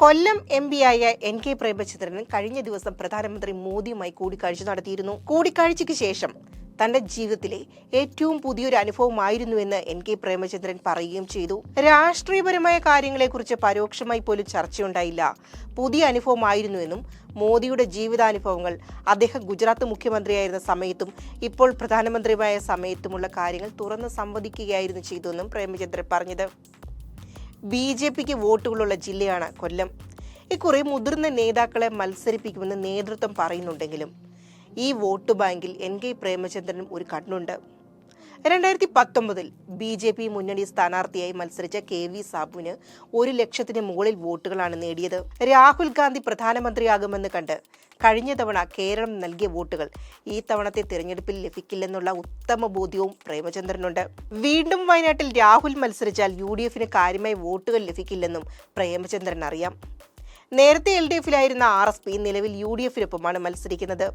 കൊല്ലം M ആയ N K Premachandran കഴിഞ്ഞ ദിവസം പ്രധാനമന്ത്രി മോദിയുമായി കൂടിക്കാഴ്ച നടത്തിയിരുന്നു. കൂടിക്കാഴ്ചയ്ക്ക് ശേഷം തന്റെ ജീവിതത്തിലെ ഏറ്റവും പുതിയൊരു അനുഭവമായിരുന്നുവെന്ന് എൻ കെ പ്രേമചന്ദ്രൻ പറയുകയും ചെയ്തു. രാഷ്ട്രീയപരമായ കാര്യങ്ങളെക്കുറിച്ച് പരോക്ഷമായി പോലും ചർച്ചയുണ്ടായില്ല. പുതിയ അനുഭവമായിരുന്നുവെന്നും മോദിയുടെ ജീവിതാനുഭവങ്ങൾ അദ്ദേഹം ഗുജറാത്ത് മുഖ്യമന്ത്രിയായിരുന്ന സമയത്തും ഇപ്പോൾ പ്രധാനമന്ത്രിയുമായ സമയത്തുമുള്ള കാര്യങ്ങൾ തുറന്ന് സംവദിക്കുകയായിരുന്നു ചെയ്തുവെന്നും പ്രേമചന്ദ്രൻ പറഞ്ഞത്. ബി ജെ പിക്ക് വോട്ടുകളുള്ള ജില്ലയാണ് കൊല്ലം. ഇക്കുറി മുതിർന്ന നേതാക്കളെ മത്സരിപ്പിക്കുമെന്ന് നേതൃത്വം പറയുന്നുണ്ടെങ്കിലും ഈ വോട്ട് ബാങ്കിൽ എൻ കെ പ്രേമചന്ദ്രനും ഒരു കണ്ണുണ്ട്. രണ്ടായിരത്തി പത്തൊമ്പതിൽ ബി ജെ പി മുന്നണി സ്ഥാനാർത്ഥിയായി മത്സരിച്ച കെ വി സാബുവിന് ഒരു ലക്ഷത്തിന് മുകളിൽ വോട്ടുകളാണ് നേടിയത്. രാഹുൽ ഗാന്ധി പ്രധാനമന്ത്രിയാകുമെന്ന് കണ്ട് കഴിഞ്ഞ തവണ കേരളം നൽകിയ വോട്ടുകൾ ഈ തവണത്തെ തിരഞ്ഞെടുപ്പിൽ ലഭിക്കില്ലെന്നുള്ള ഉത്തമ ബോധ്യവും പ്രേമചന്ദ്രനുണ്ട്. വീണ്ടും വയനാട്ടിൽ രാഹുൽ മത്സരിച്ചാൽ യു ഡി എഫിന് കാര്യമായി വോട്ടുകൾ ലഭിക്കില്ലെന്നും പ്രേമചന്ദ്രൻ അറിയാം. നേരത്തെ എൽ ഡി എഫിലായിരുന്ന ആർ എസ് പി നിലവിൽ യു ഡി എഫിനൊപ്പമാണ് മത്സരിക്കുന്നത്.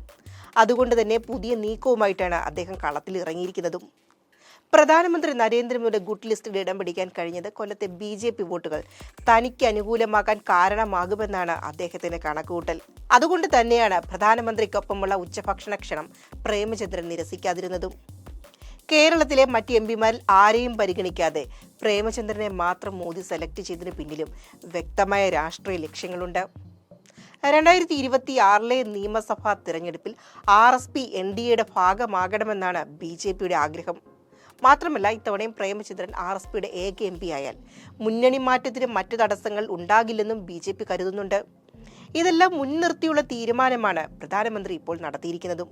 അതുകൊണ്ട് തന്നെ പുതിയ നീക്കവുമായിട്ടാണ് അദ്ദേഹം കളത്തിൽ ഇറങ്ങിയിരിക്കുന്നതും പ്രധാനമന്ത്രി നരേന്ദ്രമോദിയുടെ ഗുഡ് ലിസ്റ്റിൽ ഇടം പിടിക്കാൻ കഴിഞ്ഞത് കൊല്ലത്തെ ബി ജെ പി വോട്ടുകൾ. തനിക്ക് അനുകൂലമാക്കാൻ കാരണമാകുമെന്നാണ് അദ്ദേഹത്തിന്റെ കണക്കുകൂട്ടൽ. അതുകൊണ്ട് തന്നെയാണ് പ്രധാനമന്ത്രിക്കൊപ്പമുള്ള ഉച്ചഭക്ഷണ ക്ഷണം പ്രേമചന്ദ്രൻ നിരസിക്കാതിരുന്നതും. കേരളത്തിലെ മറ്റ് എം പിമാരിൽ ആരെയും പരിഗണിക്കാതെ പ്രേമചന്ദ്രനെ മാത്രം മോദി സെലക്ട് ചെയ്തതിന് പിന്നിലും വ്യക്തമായ രാഷ്ട്രീയ ലക്ഷ്യങ്ങളുണ്ട്. രണ്ടായിരത്തി ഇരുപത്തി ആറിലെ നിയമസഭാ തിരഞ്ഞെടുപ്പിൽ R S P N D എയുടെ ഭാഗമാകണമെന്നാണ് ബി ജെ പിയുടെ ആഗ്രഹം. മാത്രമല്ല ഇത്തവണയും പ്രേമചന്ദ്രൻ ആർ എസ് പിയുടെ ഏക എം പി ആയാൽ മുന്നണി മാറ്റത്തിന് മറ്റു തടസ്സങ്ങൾ ഉണ്ടാകില്ലെന്നും ബി ജെ പി കരുതുന്നുണ്ട്. ഇതെല്ലാം മുൻനിർത്തിയുള്ള തീരുമാനമാണ് പ്രധാനമന്ത്രി ഇപ്പോൾ നടത്തിയിരിക്കുന്നതും.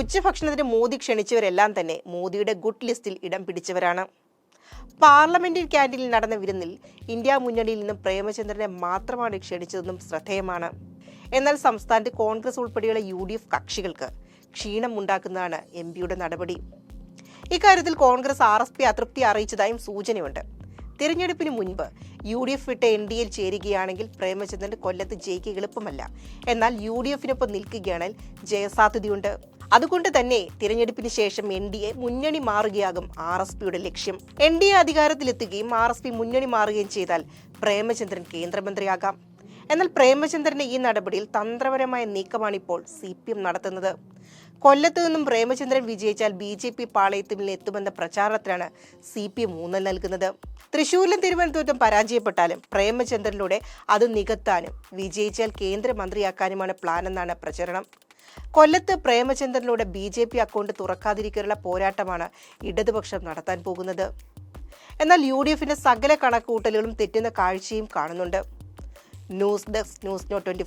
ഉച്ചഭക്ഷണത്തിന് മോദി ക്ഷണിച്ചവരെല്ലാം തന്നെ മോദിയുടെ ഗുഡ് ലിസ്റ്റിൽ ഇടം പിടിച്ചവരാണ്. പാർലമെന്ററി ക്യാന്റീനിൽ നടന്ന വിരുന്നിൽ ഇന്ത്യ മുന്നണിയിൽ നിന്നും പ്രേമചന്ദ്രനെ മാത്രമാണ് ക്ഷണിച്ചതെന്നും ശ്രദ്ധേയമാണ്. എന്നാൽ സംസ്ഥാനത്ത് കോൺഗ്രസ് ഉൾപ്പെടെയുള്ള യു ഡി എഫ് കക്ഷികൾക്ക് ക്ഷീണമുണ്ടാക്കുന്നതാണ് എം പിയുടെ നടപടി. ഇക്കാര്യത്തിൽ കോൺഗ്രസ് ആർ എസ് പി അതൃപ്തി അറിയിച്ചതായും സൂചനയുണ്ട്. തിരഞ്ഞെടുപ്പിന് മുൻപ് യു ഡി എഫ് വിട്ട് എൻ ഡി എയിൽ ചേരുകയാണെങ്കിൽ പ്രേമചന്ദ്രൻ കൊല്ലത്ത് ജയിക്കുക എളുപ്പമല്ല. എന്നാൽ യു ഡി എഫിനൊപ്പം നിൽക്കുകയാണെങ്കിൽ ജയസാധ്യതയുണ്ട്. അതുകൊണ്ട് തന്നെ തിരഞ്ഞെടുപ്പിന് ശേഷം എൻ ഡി എ മുന്നണി മാറുകയാകും ആർ എസ് പിയുടെ ലക്ഷ്യം. എൻ ഡി എ അധികാരത്തിലെത്തുകയും ആർ എസ് പി മുന്നണി മാറുകയും ചെയ്താൽ പ്രേമചന്ദ്രൻ കേന്ദ്രമന്ത്രിയാകാം. എന്നാൽ പ്രേമചന്ദ്രന്റെ ഈ നടപടിയിൽ തന്ത്രപരമായ നീക്കമാണ് ഇപ്പോൾ സി പി എം നടത്തുന്നത്. കൊല്ലത്ത് നിന്നും പ്രേമചന്ദ്രൻ വിജയിച്ചാൽ ബി ജെ പി പാളയത്തിൽ എത്തുമെന്ന പ്രചാരണത്തിലാണ് സി പി എം ഊന്നൽ നൽകുന്നത്. തൃശൂരിലും തിരുവനന്തപുരത്തും പരാജയപ്പെട്ടാലും പ്രേമചന്ദ്രനിലൂടെ അത് നികത്താനും വിജയിച്ചാൽ കേന്ദ്രമന്ത്രിയാക്കാനുമാണ് പ്ലാൻ എന്നാണ് പ്രചരണം. കൊല്ലത്ത് പ്രേമചന്ദ്രനിലൂടെ ബി ജെ പി അക്കൗണ്ട് തുറക്കാതിരിക്കാനുള്ള പോരാട്ടമാണ് ഇടതുപക്ഷം നടത്താൻ പോകുന്നത്. എന്നാൽ യു ഡി എഫിന്റെ സകല കണക്കുകൂട്ടലുകളും തെറ്റുന്ന കാഴ്ചയും കാണുന്നുണ്ട്. News desk news no twenty